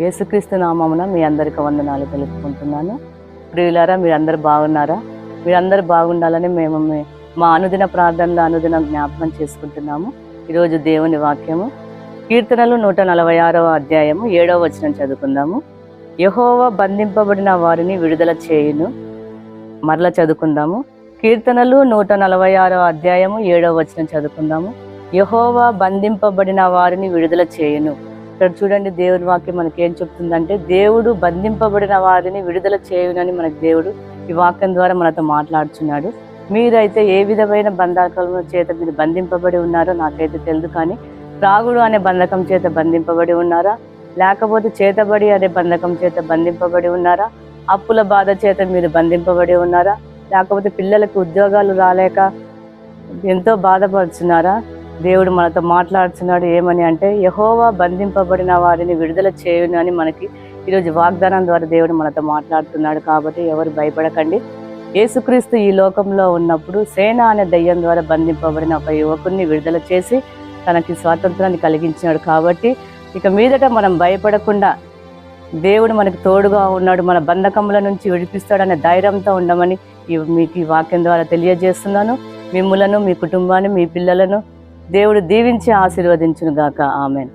యేసుక్రీస్తు నామమున మీ అందరికి వందనాలు తెలుపుకుంటున్నాను. ప్రియులారా మీరందరు బాగున్నారా? మీరందరూ బాగుండాలని మేము మా అనుదిన ప్రార్థనలో అనుదిన జ్ఞాపకం చేసుకుంటున్నాము. ఈరోజు దేవుని వాక్యము కీర్తనలు నూట నలభై ఆరవ అధ్యాయము ఏడవ వచనం చదువుకుందాము. యహోవ బంధింపబడిన వారిని విడుదల చేయును. మరల చదువుకుందాము. కీర్తనలు నూట నలభై ఆరవ అధ్యాయము ఏడవ వచనం చదువుకుందాము. యహోవా బంధింపబడిన వారిని విడుదల చేయును. ఇక్కడ చూడండి దేవుని వాక్యం మనకి ఏం చెప్తుందంటే దేవుడు బంధింపబడిన వారిని విడుదల చేయునని మనకు దేవుడు ఈ వాక్యం ద్వారా మనతో మాట్లాడుచున్నాడు. మీరైతే ఏ విధమైన బంధకాల చేత మీరు బంధింపబడి ఉన్నారో నాకైతే తెలియదు కానీ త్రాగుడు అనే బంధకం చేత బంధింపబడి ఉన్నారా? లేకపోతే చేతబడి అనే బంధకం చేత బంధింపబడి ఉన్నారా? అప్పుల బాధ చేత మీరు బంధింపబడి ఉన్నారా? లేకపోతే పిల్లలకు ఉద్యోగాలు రాలేక ఎంతో బాధపడుతున్నారా దేవుడు మనతో మాట్లాడుతున్నాడు ఏమని అంటే యహోవా బంధింపబడిన వారిని విడుదల చేయును అని మనకి ఈరోజు వాగ్దానం ద్వారా దేవుడు మనతో మాట్లాడుతున్నాడు. కాబట్టి ఎవరు భయపడకండి. యేసుక్రీస్తు ఈ లోకంలో ఉన్నప్పుడు సేన అనే దయ్యం ద్వారా బంధింపబడిన ఒక యువకుడిని విడుదల చేసి తనకి స్వాతంత్రాన్ని కలిగించినాడు. కాబట్టి ఇక మీదట మనం భయపడకుండా దేవుడు మనకు తోడుగా ఉన్నాడు మన బంధకముల నుంచి విడిపిస్తాడనే ధైర్యంతో ఉండమని మీకు ఈ వాక్యం ద్వారా తెలియజేస్తున్నాను. మిమ్ములను మీ కుటుంబాన్ని మీ పిల్లలను దేవుడు దీవించి ఆశీర్వదించును గాక ఆమెన్.